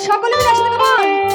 সকলে মিলে একসাথে কেমন